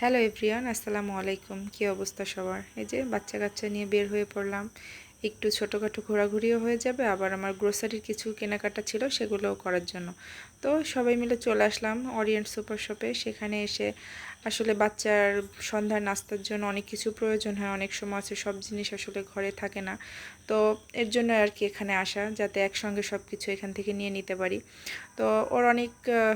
Hello everyone আসসালামু আলাইকুম কি অবস্থা সবার? এই যে বাচ্চা কাচ্চা নিয়ে বের হয়ে পড়লাম। একটু ছোটোখাটো ঘোরাঘুরিও হয়ে যাবে। আবার আমার গ্রোসারির কিছু কেনাকাটা ছিল, সেগুলোও করার জন্য। তো সবাই মিলে চলে আসলাম অরিয়েন্ট সুপার শপে সেখানে এসে আসলে বাচ্চার সন্ধ্যার নাস্তার জন্য অনেক কিছু প্রয়োজন হয়। অনেক সময় আছে, সব জিনিস আসলে ঘরে থাকে না। তো এর জন্য আর কি এখানে আসা, যাতে একসঙ্গে সব কিছু এখান থেকে নিয়ে নিতে পারি। তো ওর অনেক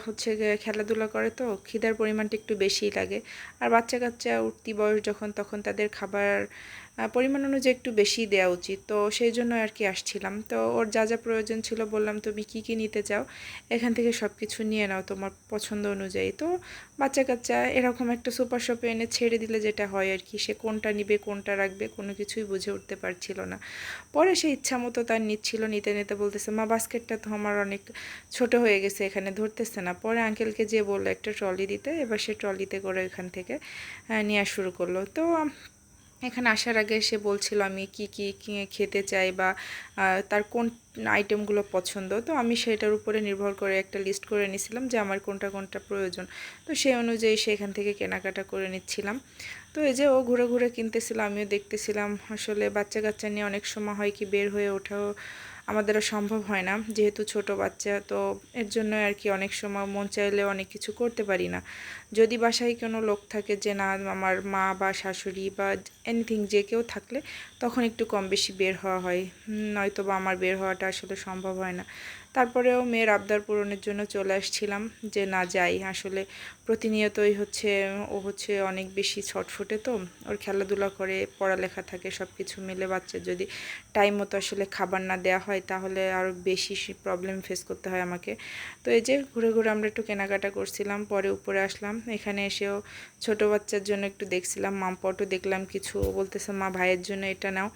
হচ্ছে খেলাধুলা করে তো, খিদার পরিমাণটা একটু বেশিই লাগে। আর বাচ্চা কাচ্চা উঠতি বয়স যখন, তখন তাদের খাবার পরিমাণ অনুযায়ী একটু বেশি দেওয়া উচিত। তো সেই জন্য আর কি আসছিলাম। তো ওর যা যা প্রয়োজন ছিল বললাম, তুমি কী কী নিতে চাও? এখান থেকে সব কিছু নিয়ে নাও তোমার পছন্দ অনুযায়ী। তো বাচ্চা কাচ্চা এরকম একটা সুপার শপে এনে ছেড়ে দিলে যেটা হয় আর কি, সে কোনটা নিবে, কোনটা রাখবে, কোনো কিছুই বুঝে উঠতে পারছিল না। পরে সে ইচ্ছা মতো তার নিচ্ছিল, নিতে নিতে বলতেছে, মা, বাস্কেটটা তো আমার অনেক ছোট হয়ে গেছে, এখানে ধরতেছে না। পরে আঙ্কেলকে যে বলল, একটা ট্রলি দিতে। এবার সে ট্রলিতে করে এখান থেকে নেওয়া শুরু করল। তো এখানে আসার আগে সে বলছিল আমি কি কি খেতে চাই বা তার কোন আইটেমগুলো পছন্দ। তো আমি সেটার উপরে নির্ভর করে একটা লিস্ট করে নিছিলাম যে আমার কোনটা কোনটা প্রয়োজন। তো সেই অনুযায়ী সেখান থেকে কেনাকাটা করে নিচ্ছিলাম। তো এই যে ও ঘুরে ঘুরে কিনতেছিল, আমিও দেখতেছিলাম। আসলে বাচ্চা কাচ্চা নিয়ে অনেক সময় হয় কি বের হয়ে ওঠাও আমাদের সম্ভব হয় না। যেহেতু ছোট বাচ্চা, তো এর জন্য আর কি অনেক সময় মন চাইলে অনেক কিছু করতে পারি না। যদি বাসায় কোনো লোক থাকে যে, না, আমার মা বা শাশুড়ি বা এনিথিং যে কেউ থাকলে, তখন একটু কম বেশি বের হওয়া হয়। নয়তো বা আমার বের হওয়াটা আসলে সম্ভব হয় না। তারপরেও মেয়ের আবদার পূরণের জন্য চলে আসছিলাম যে, না, যাই। আসলে প্রতিনিয়তই হচ্ছে, ও হচ্ছে অনেক বেশি ছটফটে তো, ওর খেলাধুলা করে, পড়ালেখা থাকে সব কিছু মিলে বাচ্চার যদি টাইম মতো আসলে খাবার না দেওয়া হয় তাহলে আরও বেশি প্রবলেম ফেস করতে হয় আমাকে। তো এই যে ঘুরে ঘুরে আমরা একটু কেনাকাটা করছিলাম, পরে উপরে আসলাম। এখানে এসেও ছোট বাচ্চার জন্য একটু দেখছিলাম, মামপটও দেখলাম কিছু। বলতেছে, মা, ভাইয়ের জন্য এটা নাও।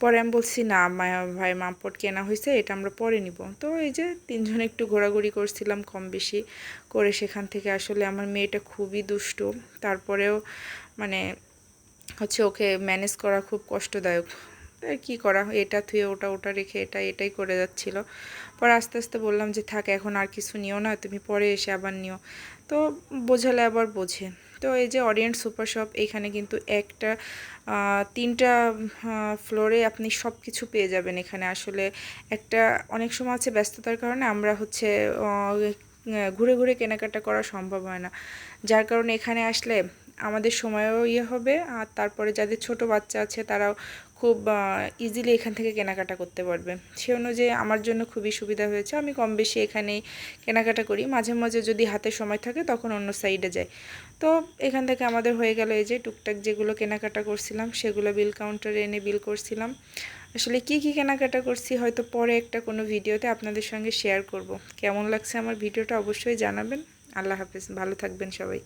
পরে আমি বলছি, না, মা, ভাই, মামপট কেনা হয়েছে, এটা আমরা পরে নিব। তো এই যে তিনজন একটু ঘোরাঘুরি করছিলাম কম বেশি করে সেখান থেকে। আসলে আমার মেয়েটা খুবই দুষ্টু। তারপরেও মানে হচ্ছে ওকে ম্যানেজ করা খুব কষ্টদায়ক। কি করা এটা থুয়ে ওটা ওটা রেখে এটা এটাই করে যাচ্ছিল। পরে আস্তে আস্তে বললাম যে, থাক, এখন আর কিছু নিও না, তুমি পরে এসে আবার নিও। তো বোঝালে আবার বোঝে। তো এই যে অরিয়েন্ট সুপার শপ এইখানে কিন্তু একটা তিনটা ফ্লোরে আপনি সব কিছু পেয়ে যাবেন এখানে। আসলে একটা, অনেক সময় আছে ব্যস্ততার কারণে আমরা হচ্ছে ঘুরে ঘুরে কেনাকাটা করা সম্ভব হয় না। যার কারণে এখানে আসলে আমাদের সময়ও ইয়ে হবে, আর তারপরে যাদের ছোট বাচ্চা আছে তারাও খুব ইজিলি এখান থেকে কেনাকাটা করতে পারবে। সে অনুযায়ী আমার জন্য খুবই সুবিধা হয়েছে। আমি কম বেশি এখানেই কেনাকাটা করি। মাঝে মাঝে যদি হাতে সময় থাকে তখন অন্য সাইডে যাই। তো এখান থেকে আমাদের হয়ে গেল এই যে টুকটাক যেগুলো কেনাকাটা করছিলাম, সেগুলো বিল কাউন্টারে এনে বিল করছিলাম। আসলে কি কি কেনাকাটা করছি হয়তো পরে একটা কোনো ভিডিওতে আপনাদের সঙ্গে শেয়ার করব। কেমন লাগছে আমার ভিডিওটা অবশ্যই জানাবেন। আল্লাহ হাফেজ। ভালো থাকবেন সবাই।